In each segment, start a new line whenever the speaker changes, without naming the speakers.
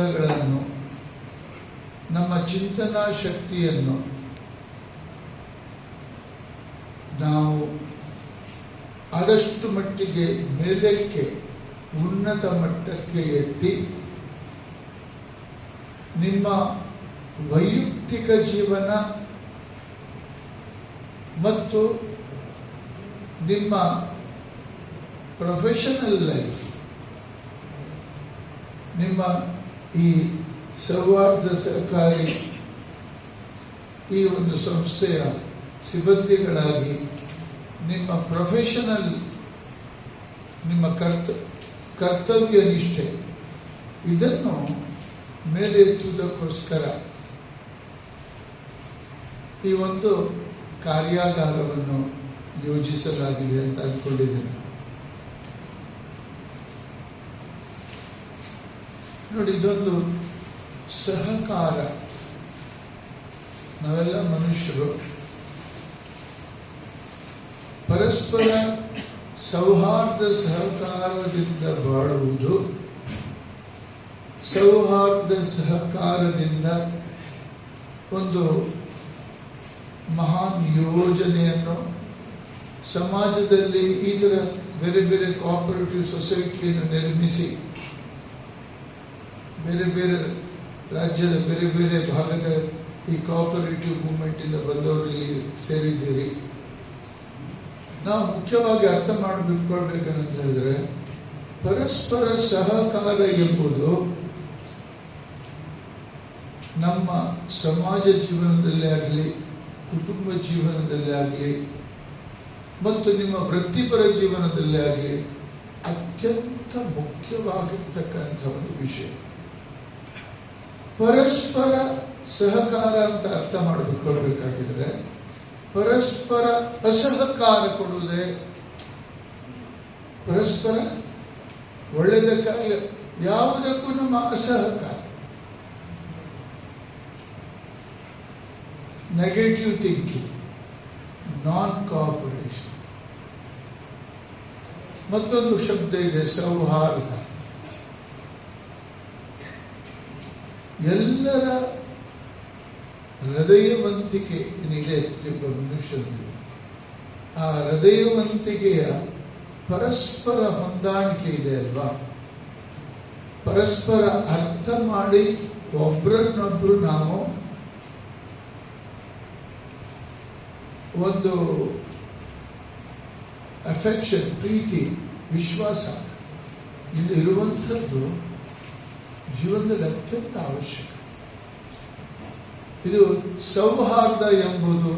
ತರಂಗಗಳನ್ನು ನಮ್ಮ ಚಿಂತನಾ ಶಕ್ತಿಯನ್ನು ನಾವು ಆದಷ್ಟು ಮಟ್ಟಿಗೆ ಮೇಲಕ್ಕೆ, ಉನ್ನತ ಮಟ್ಟಕ್ಕೆ ಎತ್ತಿ, ನಿಮ್ಮ ವೈಯಕ್ತಿಕ ಜೀವನ ಮತ್ತು ನಿಮ್ಮ ಪ್ರೊಫೆಷನಲ್ ಲೈಫ್ ನಿಮ್ಮ ಈ ಸೌಹಾರ್ದ ಸಹಕಾರಿ ಈ ಒಂದು ಸಂಸ್ಥೆಯ ಸಿಬ್ಬಂದಿಗಳಾಗಿ ನಿಮ್ಮ ಪ್ರೊಫೆಷನಲ್ ನಿಮ್ಮ ಕರ್ತ, ಕರ್ತವ್ಯ ನಿಷ್ಠೆ, ಇದನ್ನು ಮೇಲೆತ್ತುವುದಕ್ಕೋಸ್ಕರ ಈ ಒಂದು ಕಾರ್ಯಾಗಾರವನ್ನು ಯೋಜಿಸಲಾಗಿದೆ ಅಂತ ಅಂದ್ಕೊಂಡಿದ್ದೇನೆ. ನೋಡಿ, ಇದೊಂದು ಸಹಕಾರ. ನಾವೆಲ್ಲ ಮನುಷ್ಯರು. ಪರಸ್ಪರ ಸೌಹಾರ್ದ ಸಹಕಾರದಿಂದ ಬಾಳುವುದು, ಸೌಹಾರ್ದ ಸಹಕಾರದಿಂದ ಒಂದು ಮಹಾನ್ ಯೋಜನೆಯನ್ನು ಸಮಾಜದಲ್ಲಿ ಈ ಥರ ಬೇರೆ ಬೇರೆ ಕೋಆಪರೇಟಿವ್ ಸೊಸೈಟಿಯನ್ನು ನಿರ್ಮಿಸಿ ಬೇರೆ ಬೇರೆ ರಾಜ್ಯದ ಬೇರೆ ಬೇರೆ ಭಾಗದ ಈ ಕೋಆಪರೇಟಿವ್ ಮೂವ್ಮೆಂಟಿಂದ ಬಂದವರು ಇಲ್ಲಿ ಸೇರಿದ್ದೀರಿ. ನಾವು ಮುಖ್ಯವಾಗಿ ಅರ್ಥ ಮಾಡಿಬಿಟ್ಕೊಳ್ಬೇಕಂತ ಹೇಳಿದ್ರೆ ಪರಸ್ಪರ ಸಹಕಾರ ಎಂಬುದು ನಮ್ಮ ಸಮಾಜ ಜೀವನದಲ್ಲಿ ಆಗಲಿ, ಕುಟುಂಬ ಜೀವನದಲ್ಲಿ ಆಗಲಿ, ಮತ್ತು ನಿಮ್ಮ ವೃತ್ತಿಪರ ಜೀವನದಲ್ಲಿ ಆಗಲಿ ಅತ್ಯಂತ ಮುಖ್ಯವಾಗಿರ್ತಕ್ಕಂಥ ಒಂದು ವಿಷಯ. ಪರಸ್ಪರ ಸಹಕಾರ ಅಂತ ಅರ್ಥ ಮಾಡಿಕೊಳ್ಬೇಕಾಗಿದ್ರೆ ಪರಸ್ಪರ ಅಸಹಕಾರ ಕೊಡುವುದೇ ಪರಸ್ಪರ ಒಳ್ಳೆಯದಕ್ಕಾಗಿ ಯಾವುದಕ್ಕೂ ನಮ್ಮ ಅಸಹಕಾರ. ನೆಗೆಟಿವ್ ಥಿಂಕಿಂಗ್ ನಾನ್ ಕಾಪರೇಷನ್ ಮತ್ತೊಂದು ಶಬ್ದ ಇದೆ, ಸೌಹಾರ್ದ. ಎಲ್ಲರ ಹೃದಯವಂತಿಕೆ ಏನಿದೆ ಒಬ್ಬ ಮನುಷ್ಯನಲ್ಲಿ ಆ ಹೃದಯವಂತಿಕೆಯ ಪರಸ್ಪರ ಹೊಂದಾಣಿಕೆ ಇದೆ ಅಲ್ವಾ? ಪರಸ್ಪರ ಅರ್ಥ ಮಾಡಿ ಒಬ್ರನ್ನೊಬ್ರು ನಾವು ಒಂದು ಅಫೆಕ್ಷನ್ ಪ್ರೀತಿ, ವಿಶ್ವಾಸ, ಇಲ್ಲಿ ಇರುವಂಥದ್ದು ಜೀವನದಲ್ಲಿ ಅತ್ಯಂತ ಅವಶ್ಯಕ. ಇದು ಸೌಹಾರ್ದ ಎಂಬುದು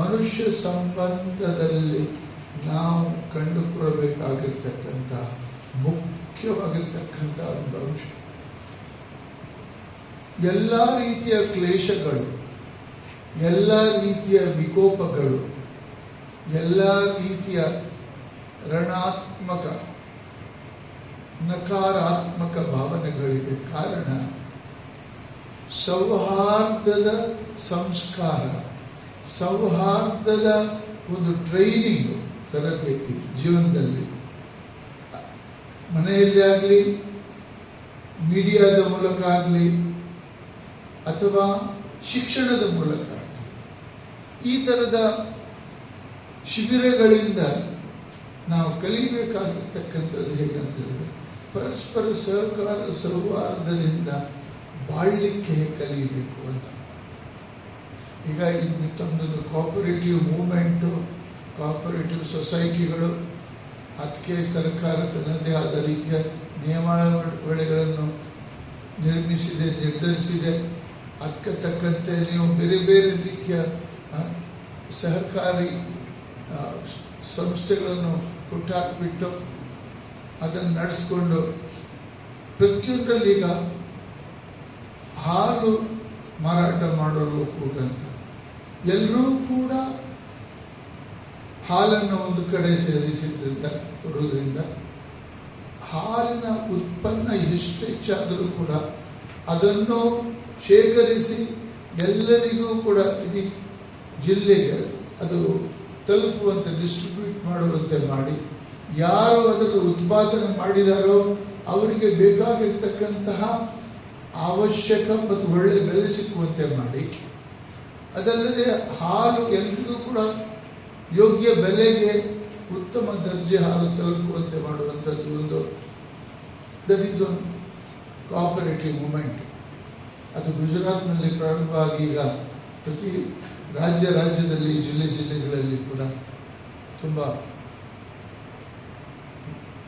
ಮನುಷ್ಯ ಸಂಬಂಧದಲ್ಲಿ ನಾವು ಕಂಡುಕೊಳ್ಳಬೇಕಾಗಿರ್ತಕ್ಕಂಥ ಮುಖ್ಯವಾಗಿರ್ತಕ್ಕಂಥ ಒಂದು ಅಂಶ. ಎಲ್ಲ ರೀತಿಯ ಕ್ಲೇಶಗಳು, ಎಲ್ಲ ರೀತಿಯ ವಿಕೋಪಗಳು, ಎಲ್ಲ ರೀತಿಯ ಋಣಾತ್ಮಕ ನಕಾರಾತ್ಮಕ ಭಾವನೆಗಳಿಗೆ ಕಾರಣ ಸೌಹಾರ್ದದ ಸಂಸ್ಕಾರ, ಸೌಹಾರ್ದದ ಒಂದು ಟ್ರೈನಿಂಗ್ ತರಬೇತಿ ಜೀವನದಲ್ಲಿ. ಮನೆಯಲ್ಲಿ ಆಗಲಿ, ಮೀಡಿಯಾದ ಮೂಲಕ ಆಗಲಿ, ಅಥವಾ ಶಿಕ್ಷಣದ ಮೂಲಕ ಆಗಲಿ, ಈ ಥರದ ಶಿಬಿರಗಳಿಂದ ನಾವು ಕಲಿಬೇಕಾಗಿರ್ತಕ್ಕಂಥದ್ದು ಹೇಗಂತಂದರೆ ಪರಸ್ಪರ ಸಹಕಾರ ಸೌಹಾರ್ದದಿಂದ ಬಾಳಲಿಕ್ಕೆ ಕಲಿಯಬೇಕು ಅಂತ. ಈಗ ಇಲ್ಲಿ ತಮ್ಮದೊಂದು ಕೋಪರೇಟಿವ್ ಮೂಮೆಂಟು ಕೋಪರೇಟಿವ್ ಸೊಸೈಟಿಗಳು ಅದಕ್ಕೆ ಸರ್ಕಾರ ತನ್ನದೇ ಆದ ರೀತಿಯ ನಿಯಮಾವಳಿಗಳನ್ನು ನಿರ್ಮಿಸಿದೆ, ನಿರ್ಧರಿಸಿದೆ. ಅದಕ್ಕೆ ತಕ್ಕಂತೆ ನೀವು ಬೇರೆ ಬೇರೆ ರೀತಿಯ ಸಹಕಾರಿ ಸಂಸ್ಥೆಗಳನ್ನು ಹುಟ್ಟಾಕ್ಬಿಟ್ಟು ಅದನ್ನು ನಡೆಸ್ಕೊಂಡು ಪ್ರತಿಯೊಂದರಲ್ಲೀಗ ಹಾಲು ಮಾರಾಟ ಮಾಡೋರು ಕೂಡ ಎಲ್ಲರೂ ಕೂಡ ಹಾಲನ್ನು ಒಂದು ಕಡೆ ಸೇರಿಸಿದ್ರಿಂದ ಕೊಡೋದ್ರಿಂದ ಹಾಲಿನ ಉತ್ಪನ್ನ ಎಷ್ಟು ಹೆಚ್ಚಾದರೂ ಕೂಡ ಅದನ್ನು ಶೇಖರಿಸಿ ಎಲ್ಲರಿಗೂ ಕೂಡ ಇಡೀ ಜಿಲ್ಲೆಗೆ ಅದು ತಲುಪುವಂತೆ ಡಿಸ್ಟ್ರಿಬ್ಯೂಟ್ ಮಾಡುವಂತೆ ಮಾಡಿ ಯಾರು ಅದನ್ನು ಉತ್ಪಾದನೆ ಮಾಡಿದಾರೋ ಅವರಿಗೆ ಬೇಕಾಗಿರ್ತಕ್ಕಂತಹ ಅವಶ್ಯಕ ಮತ್ತು ಒಳ್ಳೆ ಬೆಲೆ ಸಿಕ್ಕುವಂತೆ ಮಾಡಿ. ಅದಲ್ಲದೆ ಹಾಲು ಎಲ್ರಿಗೂ ಕೂಡ ಯೋಗ್ಯ ಬೆಲೆಗೆ ಉತ್ತಮ ದರ್ಜೆ ಹಾಲು ತಲುಪುವಂತೆ ಮಾಡುವಂಥದ್ದು ಒಂದು that is one cooperative movement ಅದು ಗುಜರಾತ್ನಲ್ಲಿ ಪ್ರಾರಂಭವಾಗಿ ಈಗ ಪ್ರತಿ ರಾಜ್ಯ ರಾಜ್ಯದಲ್ಲಿ, ಜಿಲ್ಲೆ ಜಿಲ್ಲೆಗಳಲ್ಲಿ ಕೂಡ ತುಂಬ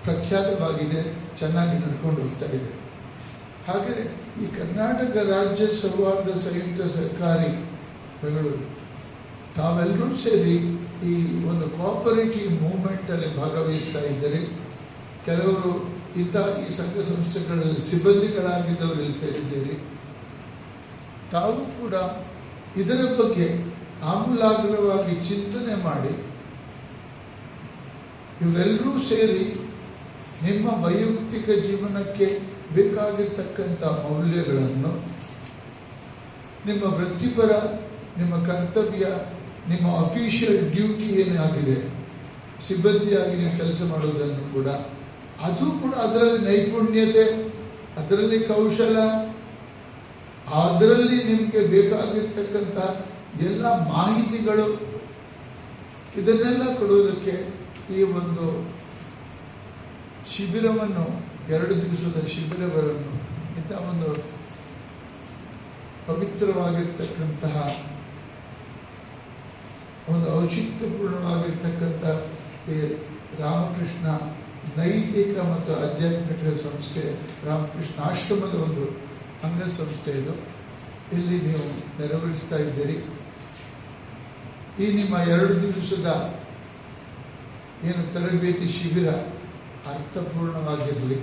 ಪ್ರಖ್ಯಾತವಾಗಿದೆ, ಚೆನ್ನಾಗಿ ನಡ್ಕೊಂಡು ಹೋಗ್ತಾ ಇದೆ. ಹಾಗೆ ಈ ಕರ್ನಾಟಕ ರಾಜ್ಯ ಸೌಹಾರ್ದ ಸಂಯುಕ್ತ ಸರ್ಕಾರಿ ಬೆಂಗಳೂರು, ತಾವೆಲ್ಲರೂ ಸೇರಿ ಈ ಒಂದು ಕೋಆಪರೇಟಿವ್ ಮೂವ್ಮೆಂಟ್ ಅಲ್ಲಿ ಭಾಗವಹಿಸ್ತಾ ಇದ್ದರೆ, ಕೆಲವರು ಇಂಥ ಈ ಸಂಘ ಸಂಸ್ಥೆಗಳಲ್ಲಿ ಸಿಬ್ಬಂದಿಗಳಾಗಿದ್ದವರು ಇಲ್ಲಿ ಸೇರಿದ್ದೀರಿ. ತಾವು ಕೂಡ ಇದರ ಬಗ್ಗೆ ಆಮೂಲಾಗ್ರವಾಗಿ ಚಿಂತನೆ ಮಾಡಿ, ಇವರೆಲ್ಲರೂ ಸೇರಿ ನಿಮ್ಮ ವೈಯಕ್ತಿಕ ಜೀವನಕ್ಕೆ ಬೇಕಾಗಿರ್ತಕ್ಕಂಥ ಮೌಲ್ಯಗಳನ್ನು ನಿಮ್ಮ ವೃತ್ತಿಪರ, ನಿಮ್ಮ ಕರ್ತವ್ಯ, ನಿಮ್ಮ ಅಫಿಷಿಯಲ್ ಡ್ಯೂಟಿ ಏನಾಗಿದೆ, ಸಿಬ್ಬಂದಿಯಾಗಿ ನೀವು ಕೆಲಸ ಮಾಡೋದನ್ನು ಕೂಡ, ಅದು ಕೂಡ ಅದರಲ್ಲಿ ನೈಪುಣ್ಯತೆ, ಅದರಲ್ಲಿ ಕೌಶಲ, ಅದರಲ್ಲಿ ನಿಮಗೆ ಬೇಕಾಗಿರ್ತಕ್ಕಂಥ ಎಲ್ಲ ಮಾಹಿತಿಗಳು, ಇದನ್ನೆಲ್ಲ ಕೊಡುವುದಕ್ಕೆ ಈ ಒಂದು ಶಿಬಿರವನ್ನು, ಎರಡು ದಿವಸದ ಶಿಬಿರಗಳನ್ನು, ಇಂಥ ಒಂದು ಪವಿತ್ರವಾಗಿರ್ತಕ್ಕಂತಹ ಒಂದು ಔಚಿತ್ಯಪೂರ್ಣವಾಗಿರ್ತಕ್ಕಂಥ ಈ ರಾಮಕೃಷ್ಣ ನೈತಿಕ ಮತ್ತು ಆಧ್ಯಾತ್ಮಿಕ ಸಂಸ್ಥೆ, ರಾಮಕೃಷ್ಣ ಆಶ್ರಮದ ಒಂದು ಅಂಗಸಂಸ್ಥೆ ಇದು. ಇಲ್ಲಿ ನೀವು ನೆರವೇರಿಸ್ತಾ ಇದ್ದೀರಿ. ಈ ನಿಮ್ಮ ಎರಡು ದಿವಸದ ಏನು ತರಬೇತಿ ಶಿಬಿರ ಅರ್ಥಪೂರ್ಣವಾಗಿರಲಿ.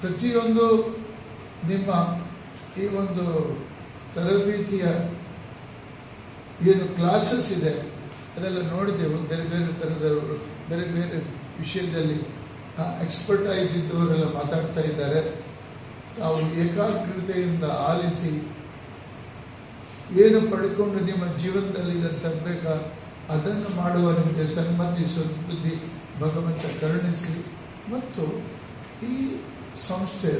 ಪ್ರತಿಯೊಂದು ನಿಮ್ಮ ಈ ಒಂದು ತರಬೇತಿಯ ಏನು ಕ್ಲಾಸಸ್ ಇದೆ, ಅದೆಲ್ಲ ನೋಡಿದೆವು ಬೇರೆ ಬೇರೆ ಥರದವರು ಬೇರೆ ಬೇರೆ ವಿಷಯದಲ್ಲಿ ಎಕ್ಸ್ಪರ್ಟೈಸ್ ಇದ್ದವರೆಲ್ಲ ಮಾತಾಡ್ತಾ ಇದ್ದಾರೆ. ತಾವು ಏಕಾಗ್ರತೆಯಿಂದ ಆಲಿಸಿ ಏನು ಪಡ್ಕೊಂಡು ನಿಮ್ಮ ಜೀವನದಲ್ಲಿ ಇದನ್ನು ತರಬೇಕಾ, ಅದನ್ನು ಮಾಡುವ ನಿಮಗೆ ಸನ್ಮತಿ, ಸದ್ಬುದ್ಧಿ ಭಗವಂತ ಕರುಣಿಸಲಿ ಮತ್ತು ಈ ಸಂಸ್ಥೆ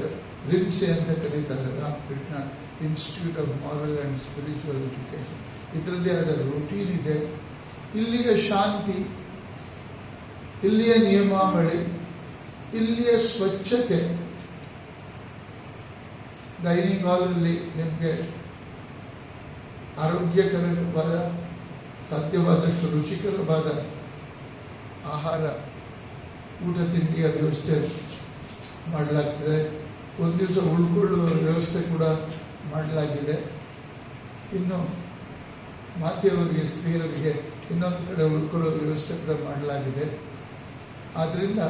ರಿಮ್ಸೆ ಅಂತ ಕರೀತಾರೆ, Ramakrishna institute of moral and spiritual education ಇದರದ್ದೇ ಆದ ರೂಟೀನ್ ಇದೆ. ಇಲ್ಲಿಯ ಶಾಂತಿ, ಇಲ್ಲಿಯ ನಿಯಮಾವಳಿ, ಇಲ್ಲಿಯ ಸ್ವಚ್ಛತೆ. ಡೈನಿಂಗ್ ಹಾಲಲ್ಲಿ ನಿಮಗೆ ಆರೋಗ್ಯಕರವಾದ, ಸಾಧ್ಯವಾದಷ್ಟು ರುಚಿಕರವಾದ ಆಹಾರ ಊಟ ತಿಂಡಿಯ ವ್ಯವಸ್ಥೆ ಮಾಡಲಾಗ್ತದೆ. ಒಂದು ದಿವಸ ಉಳ್ಕೊಳ್ಳುವ ವ್ಯವಸ್ಥೆ ಕೂಡ ಮಾಡಲಾಗಿದೆ. ಇನ್ನು ಮಾತೆಯವರಿಗೆ ಸ್ತ್ರೀಯರಿಗೆ ಇನ್ನೊಂದು ಕಡೆ ಉಳ್ಕೊಳ್ಳೋ ವ್ಯವಸ್ಥೆ ಕೂಡ ಮಾಡಲಾಗಿದೆ. ಆದ್ದರಿಂದ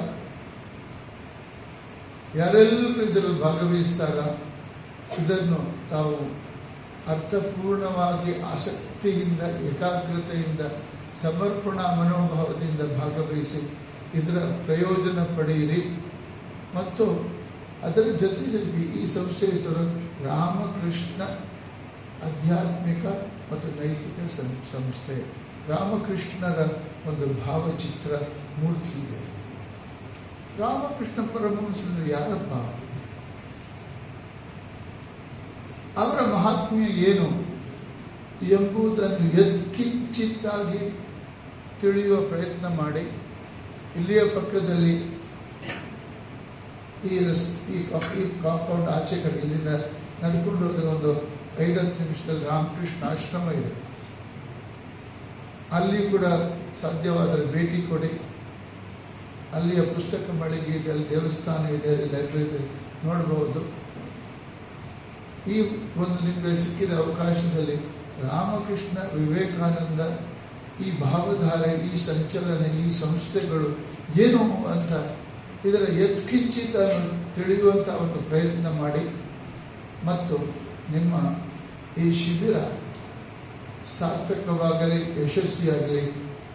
ಯಾರೆಲ್ಲರೂ ಇದರಲ್ಲಿ ಭಾಗವಹಿಸ್ತಾರ ಇದನ್ನು ತಾವು ಅರ್ಥಪೂರ್ಣವಾಗಿ ಆಸಕ್ತಿಯಿಂದ, ಏಕಾಗ್ರತೆಯಿಂದ, ಸಮರ್ಪಣಾ ಮನೋಭಾವದಿಂದ ಭಾಗವಹಿಸಿ ಇದರ ಪ್ರಯೋಜನ ಪಡೆಯಿರಿ. ಮತ್ತು ಅದರ ಜೊತೆ ಜೊತೆಗೆ ಈ ಸಂಸ್ಥೆ ಹೆಸರು ರಾಮಕೃಷ್ಣ ಆಧ್ಯಾತ್ಮಿಕ ಮತ್ತು ನೈತಿಕ ಸಂಸ್ಥೆ. ರಾಮಕೃಷ್ಣರ ಒಂದು ಭಾವಚಿತ್ರ ಮೂರ್ತಿ ಇದೆ. ರಾಮಕೃಷ್ಣ ಪರಮಹಂಸರು ಯಾರಪ್ಪ? ಅವರ ಮಹಾತ್ಮ್ಯ ಏನು? ಎಂಬುದನ್ನು ಎತ್ಕಿಂಚಿತ್ತಾಗಿ ತಿಳಿಯುವ ಪ್ರಯತ್ನ ಮಾಡಿ. ಇಲ್ಲಿಯ ಪಕ್ಕದಲ್ಲಿ ಈ ಈ ಕಾಂಪೌಂಡ್ ಆಚೆ ಕಡೆ, ಇಲ್ಲಿಂದ ನಡ್ಕೊಂಡು ಹೋದ್ರೆ ಒಂದು ಐದತ್ತು ನಿಮಿಷದಲ್ಲಿ ರಾಮಕೃಷ್ಣ ಆಶ್ರಮ ಇದೆ. ಅಲ್ಲಿ ಕೂಡ ಸಾಧ್ಯವಾದರೆ ಭೇಟಿ ಕೊಡಿ. ಅಲ್ಲಿಯ ಪುಸ್ತಕ ಮಳಿಗೆ ಇದೆ, ಅಲ್ಲಿ ದೇವಸ್ಥಾನ ಇದೆ, ಅಲ್ಲಿ ಲೈಬ್ರರಿ ನೋಡಬಹುದು ಈ ಒಂದು ನಿಮಗೆ ಸಿಕ್ಕಿದ ಅವಕಾಶದಲ್ಲಿ ರಾಮಕೃಷ್ಣ ವಿವೇಕಾನಂದ ಈ ಭಾವಧಾರೆ, ಈ ಸಂಚಲನ, ಈ ಸಂಸ್ಥೆಗಳು ಏನು ಅಂತ ಇದರ ಯತ್ಕಿಂಚಿತ ತಿಳಿಯುವಂಥ ಒಂದು ಪ್ರಯತ್ನ ಮಾಡಿ. ಮತ್ತು ನಿಮ್ಮ ಈ ಶಿಬಿರ ಸಾರ್ಥಕವಾಗಲಿ, ಯಶಸ್ವಿಯಾಗಲಿ,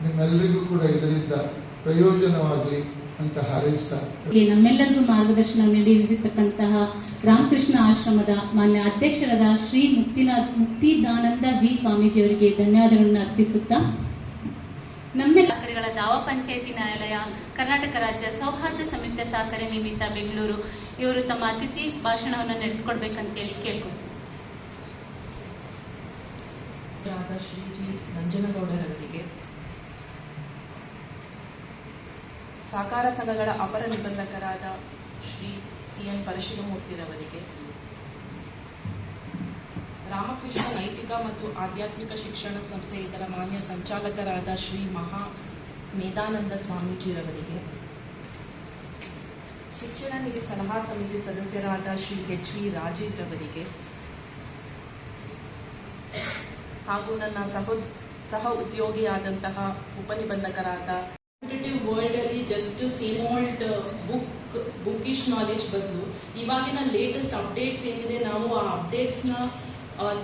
ನಿಮ್ಮೆಲ್ಲರಿಗೂ ಕೂಡ ಇದರಿಂದ ಪ್ರಯೋಜನವಾಗಲಿ ಅಂತ ಹಾರೈಸ್ತಾ
ಇಲ್ಲಿ ನಮ್ಮೆಲ್ಲರಿಗೂ ಮಾರ್ಗದರ್ಶನ ನೀಡಿರತಕ್ಕಂತಹ ರಾಮಕೃಷ್ಣ ಆಶ್ರಮದ ಮಾನ್ಯ ಅಧ್ಯಕ್ಷರಾದ ಶ್ರೀ ಮುಕ್ತಿನಾಥ್ ಮುಕ್ತಿದಾನಂದ ಜಿ ಸ್ವಾಮೀಜಿಯವರಿಗೆ ಧನ್ಯವಾದಗಳನ್ನು ಅರ್ಪಿಸುತ್ತಾ ನಮ್ಮೆಲ್ಲ
ಕರೆಗಳ ದಾವ ಪಂಚಾಯತಿ ನ್ಯಾಯಾಲಯ, ಕರ್ನಾಟಕ ರಾಜ್ಯ ಸೌಹಾರ್ದ ಸಮಿತಿ ಸಹಕಾರಿ ನಿಮಿತ್ತ ಬೆಂಗಳೂರು, ಇವರು ತಮ್ಮ ಅತಿಥಿ ಭಾಷಣವನ್ನು ನಡೆಸ್ಕೊಡ್ಬೇಕಂತೇಳಿ
ಹೇಳಿ ಜಿ ನಂಜನಗೌಡರವರಿಗೆ ಸಹಕಾರ ಸಂಘಗಳ ಅಪರ ನಿಬಂಧಕರಾದ ಶ್ರೀ ಸಿ ಎನ್ ಪರಶಿವಮೂರ್ತಿರವರಿಗೆ ರಾಮಕೃಷ್ಣ ನೈತಿಕ ಮತ್ತು ಆಧ್ಯಾತ್ಮಿಕ ಶಿಕ್ಷಣ ಸಂಸ್ಥೆ ಇದರ ಮಾನ್ಯ ಸಂಚಾಲಕರಾದ ಶ್ರೀ ಮಹಾ ಮೇಧಾನಂದ ಸ್ವಾಮೀಜಿರವರಿಗೆ. ಶಿಕ್ಷಣ ನಿಧಿ ಸಲಹಾ ಸಮಿತಿ ಸದಸ್ಯರಾದ ಶ್ರೀ ಎಚ್ ವಿ ರಾಜೀವ್ ರವರಿಗೆ ಹಾಗೂ ನನ್ನ ಸಹ ಸಹ ಉದ್ಯೋಗಿಯಾದಂತಹ ಉಪನಿಬಂಧಕರಾದ ಕಾಂಪಿಟೇಟಿವ್ ವರ್ಲ್ಡ್ ಅಲ್ಲಿ just same old book bookish knowledge ಬದಲು ಇವಾಗಿನ ಲೇಟೆಸ್ಟ್ ಅಪ್ಡೇಟ್ಸ್ ಏನಿದೆ ನಾವು ಆ ಅಪ್ಡೇಟ್ಸ್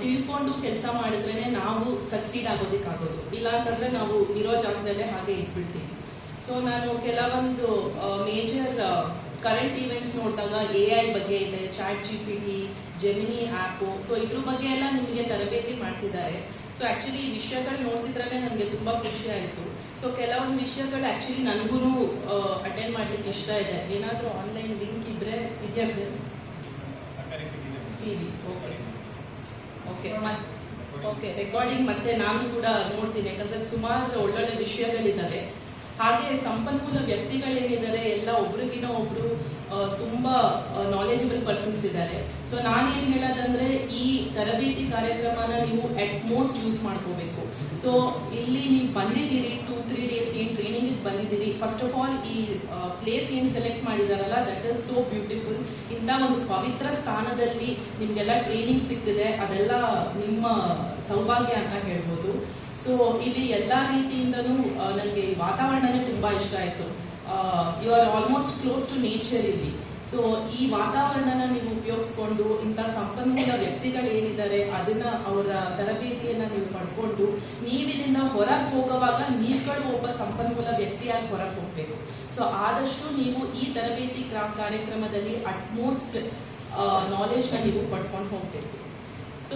ತಿಳ್ಕೊಂಡು ಕೆಲಸ ಮಾಡಿದ್ರೇನೆ ನಾವು ಸಕ್ಸೀಡ್ ಆಗೋದಕ್ಕಾಗೋದು. ಇಲ್ಲ ಅಂತಂದ್ರೆ ನಾವು ಇರೋ ಜಾಗದಲ್ಲೇ ಹಾಗೆ ಇಟ್ಬಿಡ್ತೀವಿ. ಸೊ ನಾನು ಕೆಲವೊಂದು ಮೇಜರ್ ಕರೆಂಟ್ ಈವೆಂಟ್ಸ್ ನೋಡಿದಾಗ ಎ ಐ ಬಗ್ಗೆ ಇದೆ chat G P T Gemini app so ಇದ್ರ ಬಗ್ಗೆ ಎಲ್ಲ ನಿಮಗೆ ತರಬೇತಿ ಮಾಡ್ತಿದ್ದಾರೆ. ಸೊ ಆ್ಯಕ್ಚುಲಿ ಈ ವಿಷಯಗಳು ನೋಡ್ತಿದ್ರೆ ನನಗೆ ತುಂಬಾ ಖುಷಿ ಆಯಿತು. ಸೊ ಕೆಲವೊಂದು ವಿಷಯಗಳು ಆ್ಯಕ್ಚುಲಿ ನನಗೂ ಅಟೆಂಡ್ ಮಾಡ್ಲಿಕ್ಕೆ ಇಷ್ಟ ಇದೆ. ಏನಾದರೂ ಆನ್ಲೈನ್ ಲಿಂಕ್ ಇದ್ರೆ ಇದೆಯಾ ಸರ್? ಓಕೆ ಓಕೆ ರೆಕಾರ್ಡಿಂಗ್ ಮತ್ತೆ ನಾನು ಕೂಡ ನೋಡ್ತೀನಿ, ಯಾಕಂದ್ರೆ ಸುಮಾರು ಒಳ್ಳೊಳ್ಳೆ ವಿಷಯಗಳಿದ್ದಾವೆ. ಹಾಗೆ ಸಂಪನ್ಮೂಲ ವ್ಯಕ್ತಿಗಳೇನಿದ್ದಾರೆ ಎಲ್ಲ ಒಬ್ರಿಗಿನ ಒಬ್ರು ತುಂಬಾ ನಾಲೆಜಬಲ್ ಪರ್ಸನ್ಸ್ ಇದ್ದಾರೆ. ಸೊ ನಾನೇನ್ ಹೇಳೋದಂದ್ರೆ, ಈ ತರಬೇತಿ ಕಾರ್ಯಕ್ರಮನ ನೀವು ಅಟ್ ಮೋಸ್ಟ್ ಯೂಸ್ ಮಾಡ್ಕೋಬೇಕು. ಸೊ ಇಲ್ಲಿ ನೀವು ಬಂದಿದ್ದೀರಿ ಟೂ ತ್ರೀ ಡೇಸ್ ಏನ್ ಟ್ರೈನಿಂಗ್ ಬಂದಿದ್ದೀರಿ. ಫಸ್ಟ್ ಆಫ್ ಆಲ್ ಈ ಪ್ಲೇಸ್ ಏನ್ ಸೆಲೆಕ್ಟ್ ಮಾಡಿದಾರಲ್ಲ ದಟ್ ಇಸ್ ಸೋ ಬ್ಯೂಟಿಫುಲ್ ಇಂಥ ಒಂದು ಪವಿತ್ರ ಸ್ಥಾನದಲ್ಲಿ ನಿಮ್ಗೆಲ್ಲ ಟ್ರೈನಿಂಗ್ ಸಿಕ್ಕಿದೆ. ಅದೆಲ್ಲ ನಿಮ್ಮ ಸೌಭಾಗ್ಯ ಅಂತ ಹೇಳ್ಬೋದು. ಸೊ ಇಲ್ಲಿ ಎಲ್ಲ ರೀತಿಯಿಂದನೂ ನನಗೆ ವಾತಾವರಣನೇ ತುಂಬಾ ಇಷ್ಟ ಆಯ್ತು. You are almost close to nature ಇಲ್ಲಿ. ಸೊ ಈ ವಾತಾವರಣನ ನೀವು ಉಪಯೋಗಿಸ್ಕೊಂಡು ಇಂಥ ಸಂಪನ್ಮೂಲ ವ್ಯಕ್ತಿಗಳು ಏನಿದ್ದಾರೆ ಅದನ್ನ ಅವರ ತರಬೇತಿಯನ್ನ ಪಡ್ಕೊಂಡು ನೀವಿಲ್ಲಿಂದ ಹೊರಗೆ ಹೋಗುವಾಗ ನೀವುಗಳು ಒಬ್ಬ ಸಂಪನ್ಮೂಲ ವ್ಯಕ್ತಿಯಾಗಿ ಹೊರಗೆ ಹೋಗ್ಬೇಕು. ಸೊ ಆದಷ್ಟು ನೀವು ಈ ತರಬೇತಿ ಕ್ರಾ- ಕಾರ್ಯಕ್ರಮದಲ್ಲಿ ಅಟ್ಮೋಸ್ಟ್ ನಾಲೆಜ್ನ ನೀವು ಪಡ್ಕೊಂಡು ಹೋಗ್ಬೇಕು. ಸೊ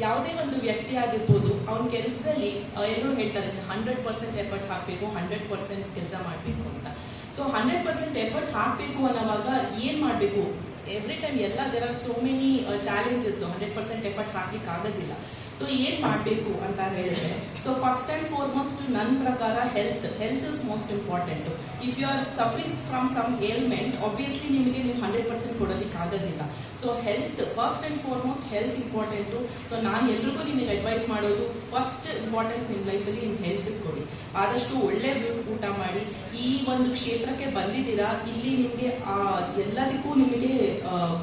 ಯಾವುದೇ ಒಂದು ವ್ಯಕ್ತಿ ಆಗಿರ್ಬೋದು, ಅವನ ಕೆಲಸದಲ್ಲಿ ಎಲ್ಲರೂ ಹೇಳ್ತಾರೆ ಹಂಡ್ರೆಡ್ ಪರ್ಸೆಂಟ್ ಎಫರ್ಟ್ ಹಾಕಬೇಕು ಹಂಡ್ರೆಡ್ ಪರ್ಸೆಂಟ್ ಕೆಲಸ ಮಾಡಬೇಕು ಅಂತ. ಸೊ ಹಂಡ್ರೆಡ್ ಪರ್ಸೆಂಟ್ ಎಫರ್ಟ್ ಹಾಕಬೇಕು ಅನ್ನೋವಾಗ ಏನ್ ಮಾಡಬೇಕು? ಎವ್ರಿ ಟೈಮ್ ಎಲ್ಲ there are so many challenges hundred percent effort ಹಾಕ್ಲಿಕ್ಕೆ ಆಗೋದಿಲ್ಲ ಸೊ ಏನ್ ಮಾಡಬೇಕು ಅಂತ ಹೇಳಿದ್ರೆ ಸೊ ಫಸ್ಟ್ ಅಂಡ್ ಫಾರ್ಮೋಸ್ಟ್ ನನ್ನ ಪ್ರಕಾರ health health is most important if you are suffering from some ailment obviously ನಿಮಗೆ ನೀವು ಹಂಡ್ರೆಡ್ ಪರ್ಸೆಂಟ್ ಕೊಡೋದಕ್ಕೆ ಆಗೋದಿಲ್ಲ. So health first and foremost health important so ನಾನು ಎಲ್ರಿಗೂ ನಿಮಗೆ ಅಡ್ವೈಸ್ ಮಾಡೋದು ಫಸ್ಟ್ ಇಂಪಾರ್ಟೆನ್ಸ್ ನಿಮ್ಮ ಲೈಫಲ್ಲಿ ನಿಮ್ಮ ಹೆಲ್ತ್ ಕೊಡಿ. ಆದಷ್ಟು ಒಳ್ಳೆ ಊಟ ಮಾಡಿ. ಈ ಒಂದು ಕ್ಷೇತ್ರಕ್ಕೆ ಬಂದಿದ್ದೀರಾ, ಇಲ್ಲಿ ನಿಮಗೆ ಎಲ್ಲದಕ್ಕೂ ನಿಮಗೆ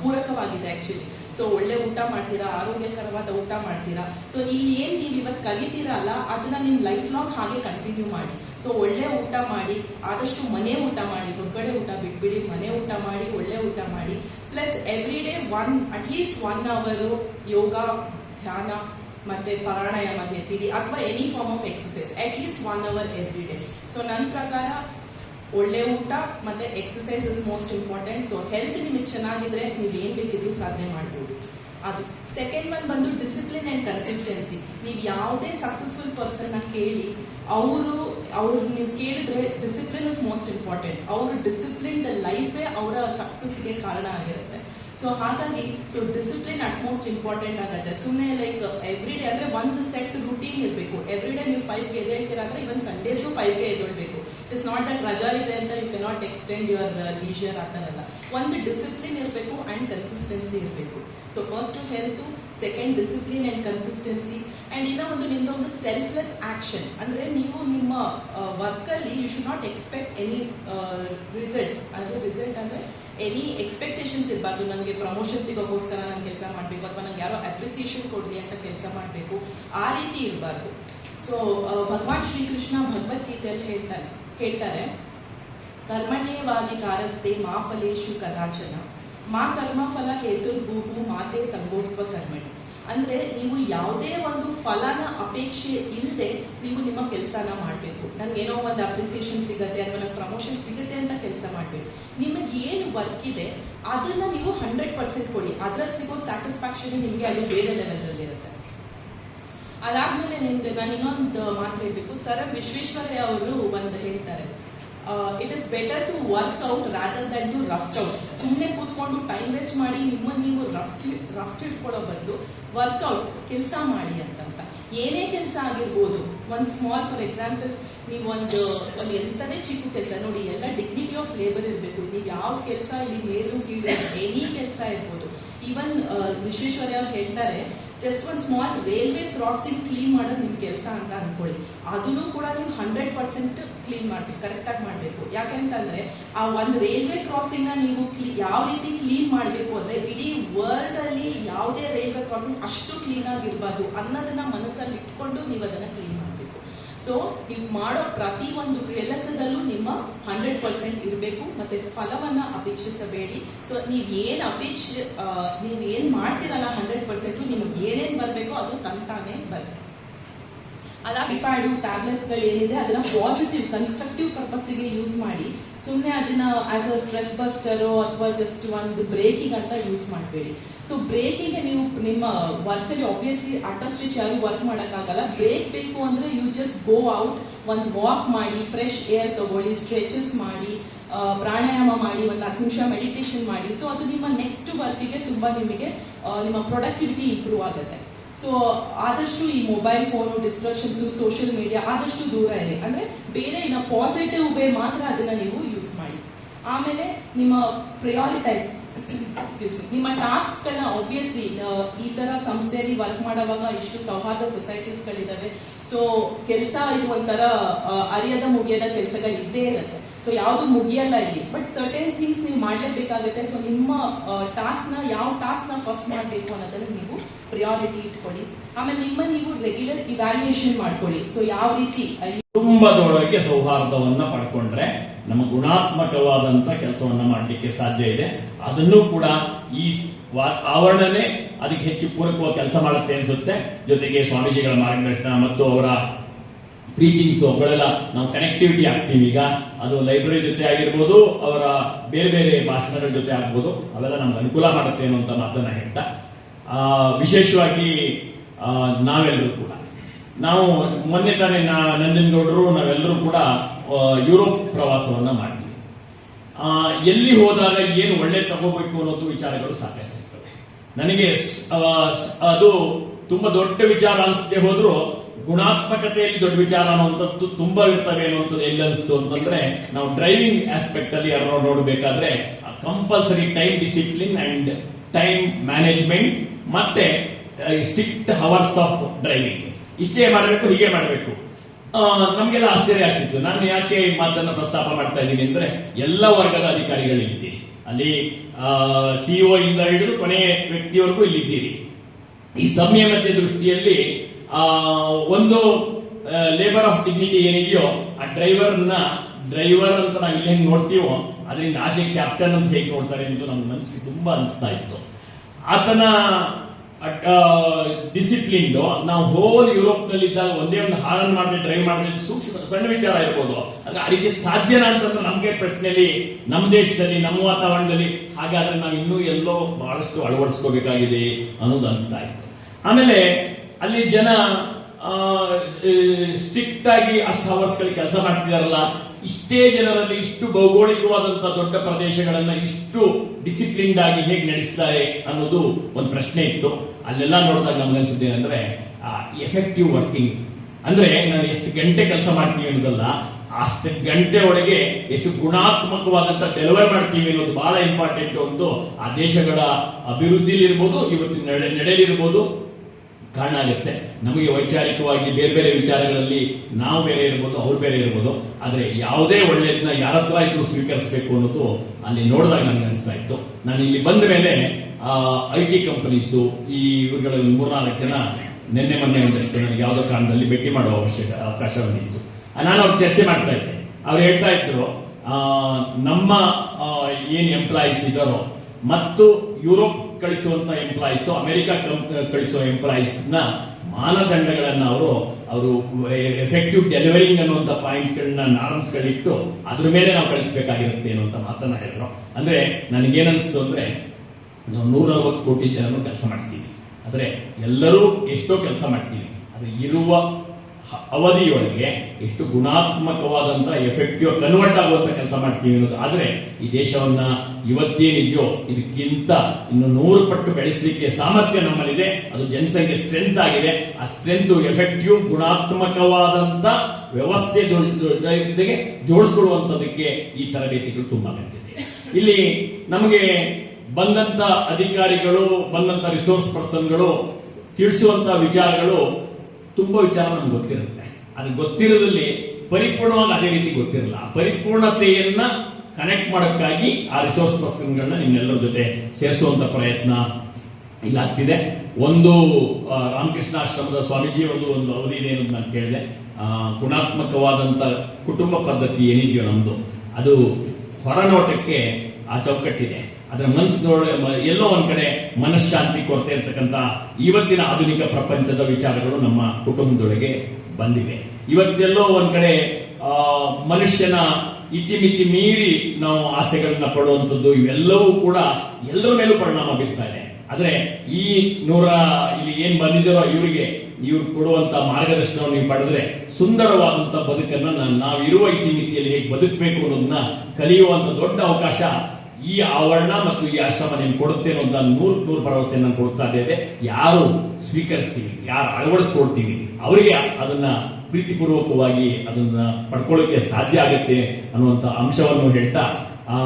ಪೂರಕವಾಗಿದೆ ಆಕ್ಚುಲಿ ಸೊ ಒಳ್ಳೆ ಊಟ ಮಾಡ್ತೀರಾ? ಆರೋಗ್ಯಕರವಾದ ಊಟ ಮಾಡ್ತೀರಾ? ಸೊ ನೀವು ಏನ್ ನೀವು ಇವತ್ತು ಕಲಿತೀರಲ್ಲ, ಅದನ್ನ ನಿಮ್ ಲೈಫ್ ಲಾಂಗ್ ಹಾಗೆ ಕಂಟಿನ್ಯೂ ಮಾಡಿ. ಸೊ ಒಳ್ಳೆ ಊಟ ಮಾಡಿ, ಆದಷ್ಟು ಮನೆ ಊಟ ಮಾಡಿ ಹೊರಗಡೆ ಊಟ ಬಿಟ್ಬಿಡಿ, ಮನೆ ಊಟ ಮಾಡಿ, ಒಳ್ಳೆ ಊಟ ಮಾಡಿ. Plus every day one at least one ಅವರು ಯೋಗ, ಧ್ಯಾನ, ಮತ್ತೆ ಪ್ರಾಣಾಯಾಮ ಗೆದ್ದಿಡಿ ಅಥವಾ any form of exercise at least one hour every day so ನನ್ನ ಪ್ರಕಾರ ಒಳ್ಳೆ ಊಟ ಮತ್ತೆ exercise is most important so health ನಿಮಗೆ ಚೆನ್ನಾಗಿದ್ರೆ ನೀವು ಏನ್ ಬೇಕಿದ್ರು ಸಾಧನೆ ಮಾಡ್ಬೋದು. ಅದು. ಸೆಕೆಂಡ್ ಒನ್ ಬಂದು ಡಿಸಿಪ್ಲಿನ್ ಅಂಡ್ ಕನ್ಸಿಸ್ಟೆನ್ಸಿ ನೀವು ಯಾವುದೇ ಸಕ್ಸಸ್ಫುಲ್ ಪರ್ಸನ್ನ ಕೇಳಿ, ಅವರು, ಅವ್ರು ನೀವು ಕೇಳಿದ್ರೆ ಡಿಸಿಪ್ಲಿನ್ ಇಸ್ ಮೋಸ್ಟ್ ಇಂಪಾರ್ಟೆಂಟ್ ಅವ್ರ ಡಿಸಿಪ್ಲಿನ್ ಲೈಫೇ ಅವರ ಸಕ್ಸಸ್ಗೆ ಕಾರಣ ಆಗಿರುತ್ತೆ. ಸೊ ಹಾಗಾಗಿ ಸೊ ಡಿಸಿಪ್ಲಿನ್ ಅಟ್ಮೋಸ್ಟ್ ಇಂಪಾರ್ಟೆಂಟ್ ಆಗುತ್ತೆ. ಸುಮ್ಮನೆ ಲೈಕ್ ಎವ್ರಿ ಡೇ ಅಂದ್ರೆ ಒಂದು ಸೆಟ್ ರೂಟೀನ್ ಇರಬೇಕು. ಎವ್ರಿ ಡೇ ನೀವು ಫೈವ್ಗೆ ಎದ್ದೇಳ್ತೀರಾ ಅಂದ್ರೆ ಇವನ್ ಸಂಡೇಸು ಫೈವ್ಗೆ ಎದ್ದೇಳ್ಬೇಕು. ಇಟ್ ಇಸ್ ನಾಟ್ ದಟ್ ರಜಾ ಇದೆ ಅಂತ you cannot extend your leisure ಆ ಥರ ಅಲ್ಲ ಒಂದು ಡಿಸಿಪ್ಲಿನ್ ಇರಬೇಕು ಅಂಡ್ ಕನ್ಸಿಸ್ಟೆನ್ಸಿ ಇರಬೇಕು so first health second discipline and consistency and ಇನ್ನೂ ಒಂದು ನಿಮ್ದು ಒಂದು ಸೆಲ್ಫ್ಲೆಸ್ ಆಕ್ಷನ್ ಅಂದರೆ ನೀವು ನಿಮ್ಮ ವರ್ಕಲ್ಲಿ you should not expect any result ಅಂದರೆ ರಿಸಲ್ಟ್ ಅಂದರೆ ಎನಿ ಎಕ್ಸ್ಪೆಕ್ಟೇಷನ್ಸ್ ಇರಬಾರ್ದು. ನನಗೆ ಪ್ರಮೋಷನ್ ಸಿಗೋಕ್ಕೋಸ್ಕರ ನಾನು ಕೆಲಸ ಮಾಡಬೇಕು ಅಥವಾ ನಂಗೆ ಯಾರೋ ಅಪ್ರಿಸಿಯೇಷನ್ ಕೊಡಲಿ ಅಂತ ಕೆಲಸ ಮಾಡಬೇಕು. ಆ ರೀತಿ ಇರಬಾರ್ದು. ಸೊ ಭಗವಾನ್ ಶ್ರೀಕೃಷ್ಣ ಭಗವದ್ಗೀತೆಯಲ್ಲಿ ಹೇಳ್ತಾನೆ ಹೇಳ್ತಾರೆ ಕರ್ಮಣ್ಯವಾದಿ ಕಾರಸ್ತೆ ಮಾ ಫಲೇಶು ಕದಾಚನ. ಮಾ ಕರ್ಮಫಲ ಹೇತುರ್ಭೂಹು ಮಾತೆ ಸಂಗೋಸ್ವ ಕರ್ಮಣಿ. ಅಂದ್ರೆ ನೀವು ಯಾವುದೇ ಒಂದು ಫಲನ ಅಪೇಕ್ಷೆ ಇಲ್ಲದೆ ನೀವು ನಿಮ್ಮ ಕೆಲಸನ ಮಾಡಬೇಕು. ನನ್ಗೆ ಏನೋ ಒಂದು ಅಪ್ರಿಸಿಯೇಷನ್ ಸಿಗತ್ತೆ ಅಥವಾ ನಂಗೆ ಪ್ರಮೋಷನ್ ಸಿಗುತ್ತೆ ಅಂತ ಕೆಲಸ ಮಾಡಬೇಕು. ನಿಮಗೆ ಏನು ವರ್ಕ್ ಇದೆ, ಅದನ್ನ ನೀವು ಹಂಡ್ರೆಡ್ ಪರ್ಸೆಂಟ್ ಕೊಡಿ. ಅದ್ರಲ್ಲಿ ಸಿಗೋ ಸ್ಯಾಟಿಸ್ಫ್ಯಾಕ್ಷನ್ ನಿಮಗೆ ಅದು ಬೇರೆ ಲೆವೆಲ್ ಇರುತ್ತೆ. ಅದಾದ್ಮೇಲೆ ನಿಮ್ಗೆ ನಾನು ಇನ್ನೊಂದು ಮಾತು ಹೇಳಬೇಕು. ಸರ್, ವಿಶ್ವೇಶ್ವರಯ್ಯ ಅವರು ಬಂದು ಹೇಳ್ತಾರೆ it is better to work out rather than to rust out ಸುಮ್ಮನೆ ಕೂತ್ಕೊಂಡು ಟೈಮ್ ವೇಸ್ಟ್ ಮಾಡಿ ನಿಮ್ಮ ನೀವು ರಸ್ಟ್ ರಸ್ಟ್ ಇಟ್ಕೊಳ್ಳೋ ಬದಲು ವರ್ಕೌಟ್ ಕೆಲಸ ಮಾಡಿ ಅಂತಂತ. ಏನೇ ಕೆಲಸ ಆಗಿರ್ಬೋದು ಒಂದು ಸ್ಮಾಲ್ ಫಾರ್ ಎಕ್ಸಾಂಪಲ್ ನೀವು ಒಂದು ಒಂದು ಎಂಥದೇ ಚಿಕ್ಕ ಕೆಲಸ, ನೋಡಿ, ಎಲ್ಲ ಡಿಗ್ನಿಟಿ ಆಫ್ ಲೇಬರ್ ಇರಬೇಕು. ನೀವು ಯಾವ ಕೆಲಸ ಇಲ್ಲಿ ಮೇಲು, ಕೀಳ ಎನಿ ಕೆಲಸ ಇರ್ಬೋದು. ಈವನ್ ವಿಶ್ವೇಶ್ವರ್ಯ ಅವ್ರು ಹೇಳ್ತಾರೆ ಜಸ್ಟ್ ಒಂದು ಸ್ಮಾಲ್ ರೈಲ್ವೆ ಕ್ರಾಸಿಂಗ್ ಕ್ಲೀನ್ ಮಾಡೋದು ನಿಮ್ ಕೆಲಸ ಅಂತ ಅನ್ಕೊಳ್ಳಿ. ಅದನ್ನು ಕೂಡ ನೀವು ಹಂಡ್ರೆಡ್ ಪರ್ಸೆಂಟ್ ಕ್ಲೀನ್ ಮಾಡ್ಬೇಕು ಕರೆಕ್ಟ್ ಆಗಿ ಮಾಡ್ಬೇಕು. ಯಾಕೆಂತಂದ್ರೆ ಆ ಒಂದು ರೈಲ್ವೆ ಕ್ರಾಸಿಂಗ್ನ ನೀವು ಕ್ಲೀ ಯಾವ ರೀತಿ ಕ್ಲೀನ್ ಮಾಡಬೇಕು ಅಂದ್ರೆ ಇಡೀ ವರ್ಲ್ಡ್ ಅಲ್ಲಿ ಯಾವುದೇ ರೈಲ್ವೆ ಕ್ರಾಸಿಂಗ್ ಅಷ್ಟು ಕ್ಲೀನ್ ಆಗಿರ್ಬಾರ್ದು ಅನ್ನೋದನ್ನ ಮನಸ್ಸಲ್ಲಿ ಇಟ್ಕೊಂಡು ನೀವು ಅದನ್ನ ಕ್ಲೀನ್ ಸೊ ನೀವು ಮಾಡೋ ಪ್ರತಿ ಒಂದು ಕೆಲಸದಲ್ಲೂ ನಿಮ್ಮ ಹಂಡ್ರೆಡ್ ಪರ್ಸೆಂಟ್ ಇರಬೇಕು ಮತ್ತೆ ಫಲವನ್ನ ಅಪೇಕ್ಷಿಸಬೇಡಿ. ಸೊ ನೀವು ಏನ್ ಅಪೇಕ್ಷೆ ನೀವು ಏನ್ ಮಾಡ್ತೀರಲ್ಲ ಹಂಡ್ರೆಡ್ ಪರ್ಸೆಂಟ್ ನಿಮ್ಗೆ ಏನೇನ್ ಬರಬೇಕು ಅದು ತಂತಾನೆ ಬರುತ್ತೆ. ಅದಾಗಿ ಪ್ಯಾಡು ಟ್ಯಾಬ್ಲೆಟ್ಸ್ಗಳು ಏನಿದೆ ಅದನ್ನ ಪಾಸಿಟಿವ್ ಕನ್ಸ್ಟ್ರಕ್ಟಿವ್ ಪರ್ಪಸ್ಗೆ ಯೂಸ್ ಮಾಡಿ ಸುಮ್ಮನೆ ಅದನ್ನ ಆಸ್ ಅ ಸ್ಟ್ರೆಸ್ ಬಸ್ಟರ್ ಅಥವಾ ಜಸ್ಟ್ ಒಂದು ಬ್ರೇಕಿಂಗ್ ಅಂತ ಯೂಸ್ ಮಾಡಬೇಡಿ. ಸೊ ಬ್ರೇಕಿಗೆ ನೀವು ನಿಮ್ಮ ವರ್ಕ್ ಅಲ್ಲಿ ಆಬ್ವಿಯಸ್ಲಿ ಅಟ ಸ್ಟಿಚ್ ಯಾರು ವರ್ಕ್ ಮಾಡೋಕ್ಕಾಗಲ್ಲ. ಬ್ರೇಕ್ ಬೇಕು ಅಂದ್ರೆ ಯು ಜಸ್ಟ್ ಗೋ ಔಟ್ ಒಂದು ವಾಕ್ ಮಾಡಿ ಫ್ರೆಶ್ ಏರ್ ತಗೊಳ್ಳಿ ಸ್ಟ್ರೆಚಸ್ ಮಾಡಿ ಪ್ರಾಣಾಯಾಮ ಮಾಡಿ, ಒಂದು ಹತ್ತು ನಿಮಿಷ ಮೆಡಿಟೇಷನ್ ಮಾಡಿ. ಸೊ ಅದು ನಿಮ್ಮ ನೆಕ್ಸ್ಟ್ ವರ್ಕಿಗೆ ತುಂಬಾ ನಿಮಗೆ ನಿಮ್ಮ ಪ್ರೊಡಕ್ಟಿವಿಟಿ ಇಂಪ್ರೂವ್ ಆಗುತ್ತೆ. ಸೊ ಆದಷ್ಟು ಈ mobile phone distractions social media ಆದಷ್ಟು ದೂರ ಇರಿ. ಅಂದ್ರೆ ಬೇರೆ ಇನ್ನ ಪಾಸಿಟಿವ್ ವೇ ಮಾತ್ರ ಅದನ್ನ ನೀವು ಯೂಸ್ ಮಾಡಿ. ಆಮೇಲೆ ನಿಮ್ಮ ಪ್ರಿಯಾರಿಟೈಸ್ ನಿಮ್ಮ ಟಾಸ್ಕ್ ಅನ್ನ ಆಬ್ವಿಯಸ್ಲಿ ಈ ತರ ಸಂಸ್ಥೆಯಲ್ಲಿ ವರ್ಕ್ ಮಾಡುವಾಗ ಇಷ್ಟು ಸೌಹಾರ್ದ ಸೊಸೈಟೀಸ್ ಗಳಿದಾವೆ. ಸೊ ಕೆಲಸ ಇದು ಒಂಥರ ಅರಿಯದ ಮುಗಿಯದ ಕೆಲಸಗಳು ಇದ್ದೇ ಇರುತ್ತೆ. ಸೊ ಯಾವುದು ಮುಗಿಯಲ್ಲ ಇಲ್ಲಿ. ಬಟ್ ಸರ್ಟೆನ್ ಥಿಂಗ್ಸ್ ನೀವು ಮಾಡಲೇಬೇಕಾಗುತ್ತೆ. ಸೊ ನಿಮ್ಮ ಟಾಸ್ಕ್ನ, ಯಾವ ಟಾಸ್ಕ್ನ ಫಸ್ಟ್ ಮಾಡಬೇಕು ಅನ್ನೋದನ್ನ ನೀವು ಪ್ರಿಯಾರಿಟಿ ಇಟ್ಕೊಳ್ಳಿ. ಆಮೇಲೆ ನಿಮ್ಮ ನೀವು ರೆಗ್ಯುಲರ್ ಇವ್ಯಾಲ್ಯೂಯೇಷನ್ ಮಾಡ್ಕೊಳ್ಳಿ. ಸೊ ಯಾವ ರೀತಿ ಅಲ್ಲಿ
ಕುಟುಂಬದೊಳಗೆ ಸೌಹಾರ್ದವನ್ನ ಪಡ್ಕೊಂಡ್ರೆ ನಮ್ಮ ಗುಣಾತ್ಮಕವಾದಂತ ಕೆಲಸವನ್ನು ಮಾಡಲಿಕ್ಕೆ ಸಾಧ್ಯ ಇದೆ. ಅದನ್ನು ಕೂಡ ಈ ಆವರಣನೇ ಅದಕ್ಕೆ ಹೆಚ್ಚು ಪೂರಕವಾಗಿ ಕೆಲಸ ಮಾಡುತ್ತೆ ಅನಿಸುತ್ತೆ. ಜೊತೆಗೆ ಸ್ವಾಮೀಜಿಗಳ ಮಾರ್ಗದರ್ಶನ ಮತ್ತು ಅವರ ಟೀಚಿಂಗ್ಸ್ ಅವುಗಳೆಲ್ಲ ನಾವು ಕನೆಕ್ಟಿವಿಟಿ ಆಗ್ತೀವಿ ಈಗ. ಅದು ಲೈಬ್ರರಿ ಜೊತೆ ಆಗಿರ್ಬೋದು, ಅವರ ಬೇರೆ ಬೇರೆ ಭಾಷಣಗಳ ಜೊತೆ ಆಗ್ಬೋದು. ಅವೆಲ್ಲ ನಮ್ಗೆ ಅನುಕೂಲ ಮಾಡುತ್ತೆ ಅನ್ನುವಂಥ ಮಾತನ್ನ ಹೇಳ್ತಾ. ವಿಶೇಷವಾಗಿ ನಾವೆಲ್ಲರೂ ಕೂಡ. ನಾವು ಮೊನ್ನೆ ತಾನೇ ನಂಜನಗೌಡರು, ನಾವೆಲ್ಲರೂ ಕೂಡ ಯುರೋಪ್ ಪ್ರವಾಸವನ್ನ ಮಾಡಿದ್ವಿ. ಎಲ್ಲಿ ಹೋದಾಗ ಏನು ಒಳ್ಳೆ ತಗೋಬೇಕು ಅನ್ನೋದು ವಿಚಾರಗಳು ಸಾಕಷ್ಟು ಇರ್ತವೆ. ನನಗೆ ಅದು ತುಂಬಾ ದೊಡ್ಡ ವಿಚಾರ ಅನಿಸದೆ ಹೋದ್ರು ಗುಣಾತ್ಮಕತೆಯಲ್ಲಿ ದೊಡ್ಡ ವಿಚಾರ ಅನ್ನುವಂಥದ್ದು ತುಂಬಾ ಇರ್ತವೆ ಅನ್ನುವಂಥದ್ದು ಎಲ್ಲಿ ಅನಿಸ್ತು ಅಂತಂದ್ರೆ, ನಾವು ಡ್ರೈವಿಂಗ್ ಆಸ್ಪೆಕ್ಟ್ ಅಲ್ಲಿ ಯಾರು ನೋಡಬೇಕಾದ್ರೆ compulsory time discipline and time management ಮತ್ತೆ ಸ್ಟ್ರಿಕ್ಟ್ ಹವರ್ಸ್ ಆಫ್ ಡ್ರೈವಿಂಗ್ ಇಷ್ಟೇ ಮಾಡಬೇಕು, ಹೀಗೆ ಮಾಡಬೇಕು. ನಮಗೆಲ್ಲ ಆಶ್ಚರ್ಯ ಆಗ್ತಿತ್ತು. ನಾನು ಯಾಕೆ ಈ ಮಾತನ್ನ ಪ್ರಸ್ತಾಪ ಮಾಡ್ತಾ ಇದ್ದೀನಿ ಅಂದ್ರೆ ಎಲ್ಲ ವರ್ಗದ ಅಧಿಕಾರಿಗಳಿದ್ದೀರಿ ಅಲ್ಲಿ ಸಿಇಒ ಇಂದ ಹಿಡಿದು ಕೊನೆಯ ವ್ಯಕ್ತಿಯವರೆಗೂ ಇಲ್ಲಿದ್ದೀರಿ. ಈ ಸಂಯಮತೆ ದೃಷ್ಟಿಯಲ್ಲಿ ಒಂದು ಲೇಬರ್ ಆಫ್ ಡಿಗ್ನಿಟಿ ಏನಿದೆಯೋ, ಆ ಡ್ರೈವರ್ನ ಡ್ರೈವರ್ ಅಂತ ನಾವು ಇಲ್ಲಿ ಹೆಂಗ್ ನೋಡ್ತೀವೋ, ಅದರಿಂದ ಆಚೆ ಕ್ಯಾಪ್ಟನ್ ಅಂತ ಹೇಗೆ ನೋಡ್ತಾರೆ ಎಂದು ನಮ್ಮ ಮನಸ್ಸಿಗೆ ತುಂಬಾ ಅನಿಸ್ತಾ ಇತ್ತು. ಆತನ ಡಿಸಿಪ್ಲಿನ್ಡ್ ನಾವು ಹೋಲ್ ಯುರೋಪ್ನಲ್ಲಿ ಇದ್ದಾಗ ಒಂದೇ ಒಂದು ಹಾರನ್ ಮಾಡದೆ ಡ್ರೈವ್ ಮಾಡಿದ್ರೆ ಸೂಕ್ಷ್ಮ, ಸಣ್ಣ ವಿಚಾರ ಇರ್ಬೋದು ಆದ್ರೆ ಆ ರೀತಿ ಸಾಧ್ಯನಾ ಅಂತಂದ್ರೆ ನಮಗೆ ಪ್ರಶ್ನೆಯಲ್ಲಿ ನಮ್ಮ ದೇಶದಲ್ಲಿ, ನಮ್ಮ ವಾತಾವರಣದಲ್ಲಿ ಹಾಗಾದ್ರೆ ನಾವು ಇನ್ನೂ ಎಲ್ಲೋ ಬಹಳಷ್ಟು ಅಳವಡಿಸ್ಕೋಬೇಕಾಗಿದೆ ಅನ್ನೋದು ಅನಿಸ್ತಾ ಇತ್ತು. ಆಮೇಲೆ ಅಲ್ಲಿ ಜನ ಸ್ಟ್ರಿಕ್ಟ್ ಆಗಿ ಅಷ್ಟು ಅವರ್ಸ್ಗಳು ಕೆಲಸ ಮಾಡ್ತಿದಾರಲ್ಲ ಇಷ್ಟೇ ಜನರಲ್ಲಿ ಇಷ್ಟು ಭೌಗೋಳಿಕವಾದಂತಹ ದೊಡ್ಡ ಪ್ರದೇಶಗಳನ್ನ ಇಷ್ಟು ಡಿಸಿಪ್ಲಿನ್ಡ್ ಆಗಿ ಹೇಗೆ ನಡೆಸ್ತಾರೆ ಅನ್ನೋದು ಒಂದು ಪ್ರಶ್ನೆ ಇತ್ತು. ಅಲ್ಲೆಲ್ಲ ನೋಡಿದಾಗ ಅಂದ್ರೆ ಎಫೆಕ್ಟಿವ್ ವರ್ಕಿಂಗ್ ಅಂದ್ರೆ ನಾನು ಎಷ್ಟು ಗಂಟೆ ಕೆಲಸ ಮಾಡ್ತೀವಿ ಅನ್ನೋದಲ್ಲ, ಅಷ್ಟು ಗಂಟೆ ಒಳಗೆ ಎಷ್ಟು ಗುಣಾತ್ಮಕವಾದಂತ ಡೆಲಿವರ್ ಮಾಡ್ತೀವಿ ಅನ್ನೋದು ಬಹಳ ಇಂಪಾರ್ಟೆಂಟ್ ಒಂದು ಆ ದೇಶಗಳ ಅಭಿವೃದ್ಧಿಲಿರ್ಬೋದು, ಇವತ್ತಿನ ನಡೆ, ನಡೆಯಲಿರ್ಬೋದು. ಕಾರಣ ಆಗುತ್ತೆ. ನಮಗೆ ವೈಚಾರಿಕವಾಗಿ ಬೇರೆ ಬೇರೆ ವಿಚಾರಗಳಲ್ಲಿ ನಾವು ಬೇರೆ ಇರ್ಬೋದು, ಅವ್ರು ಬೇರೆ ಇರ್ಬೋದು, ಆದರೆ ಯಾವುದೇ ಒಳ್ಳೆಯದನ್ನ ಯಾರ ಹತ್ರ ಇದ್ರು ಸ್ವೀಕರಿಸಬೇಕು ಅನ್ನೋದು ಅಲ್ಲಿ ನೋಡಿದಾಗ ನನಗೆ ಅನಿಸ್ತಾ ಇತ್ತು. ನಾನು ಇಲ್ಲಿ ಬಂದ ಮೇಲೆ ಐ ಟಿ ಕಂಪನೀಸು ಈ ಇವುಗಳ ಒಂದು ಮೂರ್ನಾಲ್ಕು ಜನ ನಿನ್ನೆ ಮೊನ್ನೆ ಒಂದಷ್ಟು ನನಗೆ ಯಾವುದೋ ಕಾರಣದಲ್ಲಿ ಭೇಟಿ ಮಾಡುವ ಅವಶ್ಯಕ, ಅವಕಾಶ ಬಂದಿತ್ತು. ನಾನು ಅವ್ರು ಚರ್ಚೆ ಮಾಡ್ತಾ ಇದ್ದೆ. ಅವ್ರು ಹೇಳ್ತಾ ಇದ್ರು ನಮ್ಮ ಏನು ಎಂಪ್ಲಾಯೀಸ್ ಇದಾರೋ, ಮತ್ತು ಯುರೋಪ್ ಕಳಿಸುವಂತ ಎಂಪ್ಲಾಯೀಸ್ ಅಮೆರಿಕ ಕಳಿಸುವ ಎಂಪ್ಲಾಯೀಸ್ನ ಮಾನದಂಡಗಳನ್ನ ಅವರು ಅವರು ಎಫೆಕ್ಟಿವ್ ಡೆಲಿವರಿಂಗ್ ಅನ್ನುವಂಥ ಪಾಯಿಂಟ್ಗಳನ್ನ ನಾರ್ಮ್ಸ್ ಗಳಿಟ್ಟು ಅದ್ರ ಮೇಲೆ ನಾವು ಕಳಿಸಬೇಕಾಗಿರುತ್ತೆ ಅನ್ನುವಂಥ ಮಾತನ್ನ ಹೇಳಿದ್ರು. ಅಂದ್ರೆ ನನಗೇನಿಸ್ತು ಅಂದ್ರೆ, ನಾವು ನೂರ ಕೋಟಿ ಜನರು ಕೆಲಸ ಮಾಡ್ತೀವಿ. ಆದರೆ ಎಲ್ಲರೂ ಎಷ್ಟೋ ಕೆಲಸ ಮಾಡ್ತೀವಿ. ಅದು ಇರುವ ಅವಧಿಯೊಳಗೆ ಎಷ್ಟು ಗುಣಾತ್ಮಕವಾದಂತಹ ಎಫೆಕ್ಟಿವ್ ಕನ್ವರ್ಟ್ ಆಗುವಂತ ಕೆಲಸ ಮಾಡ್ತೀವಿ ಅನ್ನೋದು. ಆದ್ರೆ ಈ ದೇಶವನ್ನ ಇವತ್ತೇನಿದೆಯೋ ಇದಕ್ಕಿಂತ ಇನ್ನು ನೂರು ಪಟ್ಟು ಬೆಳೆಸಲಿಕ್ಕೆ ಸಾಮರ್ಥ್ಯ ನಮ್ಮಲ್ಲಿದೆ. ಅದು ಜನಸಂಖ್ಯೆ ಸ್ಟ್ರೆಂತ್ ಆಗಿದೆ. ಆ ಸ್ಟ್ರೆಂತ್ ಎಫೆಕ್ಟಿವ್ ಗುಣಾತ್ಮಕವಾದಂತ ವ್ಯವಸ್ಥೆ ಜೊತೆಗೆ ಜೋಡಿಸ್ಕೊಳ್ಳುವಂಥದಕ್ಕೆ ಈ ತರಬೇತಿಗಳು ತುಂಬಾ ಅಗತ್ಯ ಇಲ್ಲಿ ನಮಗೆ ಬಂದಂತ ಅಧಿಕಾರಿಗಳು, ಬಂದಂತ ರಿಸೋರ್ಸ್ ಪರ್ಸನ್ಗಳು ತಿಳಿಸುವಂತ ವಿಚಾರಗಳು ತುಂಬಾ ವಿಚಾರ ನಮ್ಗೆ ಗೊತ್ತಿರುತ್ತೆ. ಅದು ಗೊತ್ತಿರೋದಲ್ಲಿ ಪರಿಪೂರ್ಣವಾಗಿ ಅದೇ ರೀತಿ ಗೊತ್ತಿರಲ್ಲ. ಆ ಪರಿಪೂರ್ಣತೆಯನ್ನ ಕನೆಕ್ಟ್ ಮಾಡೋಕ್ಕಾಗಿ ಆ ರಿಸೋರ್ಸ್ ಪರ್ಸನ್ಗಳನ್ನ ನಿಮ್ಮೆಲ್ಲರ ಜೊತೆ ಸೇರಿಸುವಂತ ಪ್ರಯತ್ನ ಇಲ್ಲಾಗ್ತಿದೆ ಒಂದು ರಾಮಕೃಷ್ಣ ರಾಮಕೃಷ್ಣಾಶ್ರಮದ ಸ್ವಾಮೀಜಿ ಒಂದು ಒಂದು ಅವಧಿ ಇದೆ ಅಂತ ನಾನು ಕೇಳಿದೆ. ಗುಣಾತ್ಮಕವಾದಂಥ ಕುಟುಂಬ ಪದ್ಧತಿ ಏನಿದೆಯೋ ನಮ್ಮದು ಅದು ಹೊರನೋಟಕ್ಕೆ ಆ ಚೌಕಟ್ಟಿದೆ. ಅದರ ಮನಸ್ಸಿನೊಳಗೆ ಎಲ್ಲೋ ಒಂದ್ ಕಡೆ ಮನಃಶಾಂತಿ ಕೊರತೆ ಇರ್ತಕ್ಕಂತ ಇವತ್ತಿನ ಆಧುನಿಕ ಪ್ರಪಂಚದ ವಿಚಾರಗಳು ನಮ್ಮ ಕುಟುಂಬದೊಳಗೆ ಬಂದಿವೆ ಇವತ್ತೆಲ್ಲೋ ಒಂದ್ ಕಡೆ ಮನುಷ್ಯನ ಇತಿಮಿತಿ ಮೀರಿ ನಾವು ಆಸೆಗಳನ್ನ ಪಡುವಂಥದ್ದು ಇವೆಲ್ಲವೂ ಕೂಡ ಎಲ್ಲರ ಮೇಲೂ ಪರಿಣಾಮ ಬೀರ್ತಾ ಇದೆ. ಆದ್ರೆ ಈ ನೂರ, ಇಲ್ಲಿ ಏನ್ ಬಂದಿದ್ದಾರೋ ಇವರಿಗೆ, ಇವ್ರು ಕೊಡುವಂತ ಮಾರ್ಗದರ್ಶನವನ್ನು ನೀವು ಪಡೆದ್ರೆ ಸುಂದರವಾದಂತ ಬದುಕನ್ನ ನಾವಿರುವ ಇತಿಮಿತಿಯಲ್ಲಿ ಹೇಗೆ ಬದುಕಬೇಕು ಅನ್ನೋದನ್ನ ಕಲಿಯುವಂತ ದೊಡ್ಡ ಅವಕಾಶ ಈ ಆವರಣ ಮತ್ತು ಈ ಆಶ್ರಮ ನಿಮ್ಗೆ ಕೊಡುತ್ತೆ ಅಂತ ನೂರು ನೂರು ಭರವಸೆ ನಾನು ಸಾಧ್ಯ ಇದೆ ಯಾರು ಸ್ವೀಕರಿಸ್ತೀವಿ, ಯಾರು ಅಳವಡಿಸ್ಕೊಳ್ತೀವಿ, ಅವರಿಗೆ ಅದನ್ನ ಪ್ರೀತಿಪೂರ್ವಕವಾಗಿ ಅದನ್ನ ಪಡ್ಕೊಳ್ಳೋಕೆ ಸಾಧ್ಯ ಆಗುತ್ತೆ ಅನ್ನುವಂತ ಅಂಶವನ್ನು ಹೇಳ್ತಾ, ಆ